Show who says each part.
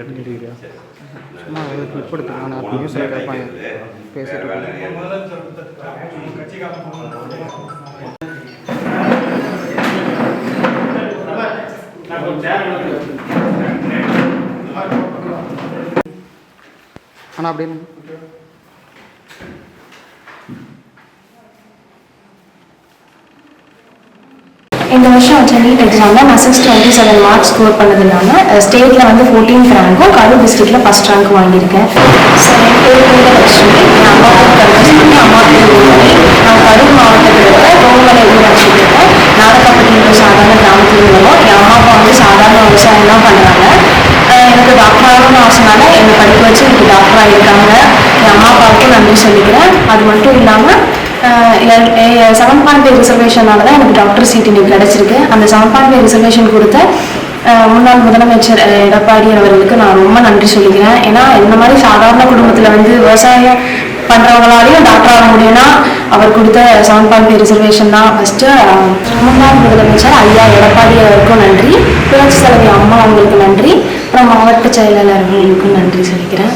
Speaker 1: கேட்டு கேட்டுக்கிறியா சும்மா ஒரு கிளிப் எடுத்துக்கலாம் நான் நியூஸில் கேட்பாங்க பேசிட்டு. ஆனால் அப்படின்னு
Speaker 2: இந்த வருஷம் வச்ச நீட் எக்ஸாமில் நான் six twenty seven marks score பண்ணதுனால ஸ்டேட்டில் வந்து ஃபோர்டீன்த் ரேங்க்கும் கரூர் டிஸ்ட்ரிக்டில் ஃபஸ்ட் ரேங்க் வாங்கியிருக்கேன். ஸோ என் பேர் வீரலட்சுமி என் அம்மா பேர் அம்மா பேர் நான் கரூர் மாவட்டத்தில் இருக்க ரோமலை ஊராட்சியில் இருக்க ஒரு சாதாரண கிராமத்தில் உள்ளவோ என் அம்மா அப்பா வந்து சாதாரண விவசாயம் தான் பண்ணுறாங்க எனக்கு டாக்டர் ஆகணும்னு ஆசைனால என்னை படிக்க வச்சு எனக்கு டாக்டர் ஆகியிருக்காங்க. என் அம்மா அப்பாவுக்கும் நன்றி சொல்லிக்கிறேன். அது மட்டும் இல்லாமல் செவன் பாயிண்ட் ஃபைவ் ரிசர்வேஷனால தான் எனக்கு டாக்டர் சீட் இன்னைக்கு கிடச்சிருக்கு. அந்த செவன் பாயிண்ட் ஃபைவ் ரிசர்வேஷன் கொடுத்த முன்னாள் முதலமைச்சர் எடப்பாடி அவர்களுக்கு நான் ரொம்ப நன்றி சொல்லிக்கிறேன். ஏன்னா இந்த மாதிரி சாதாரண குடும்பத்தில் வந்து விவசாயம் பண்ணுறவங்களாலையும் டாக்டர் ஆக முடியும்னா அவர் கொடுத்த செவன் பாயிண்ட் ஃபைவ் ரிசர்வேஷன் தான் ஃபஸ்ட்டு முன்னாள் முதலமைச்சர் ஐயா எடப்பாடி அவருக்கும் நன்றி. புரட்சி தலைவி அம்மா அவங்களுக்கு நன்றி. அப்புறம் மாவட்ட செயலாளர்களுக்கும் நன்றி சொல்லிக்கிறேன்.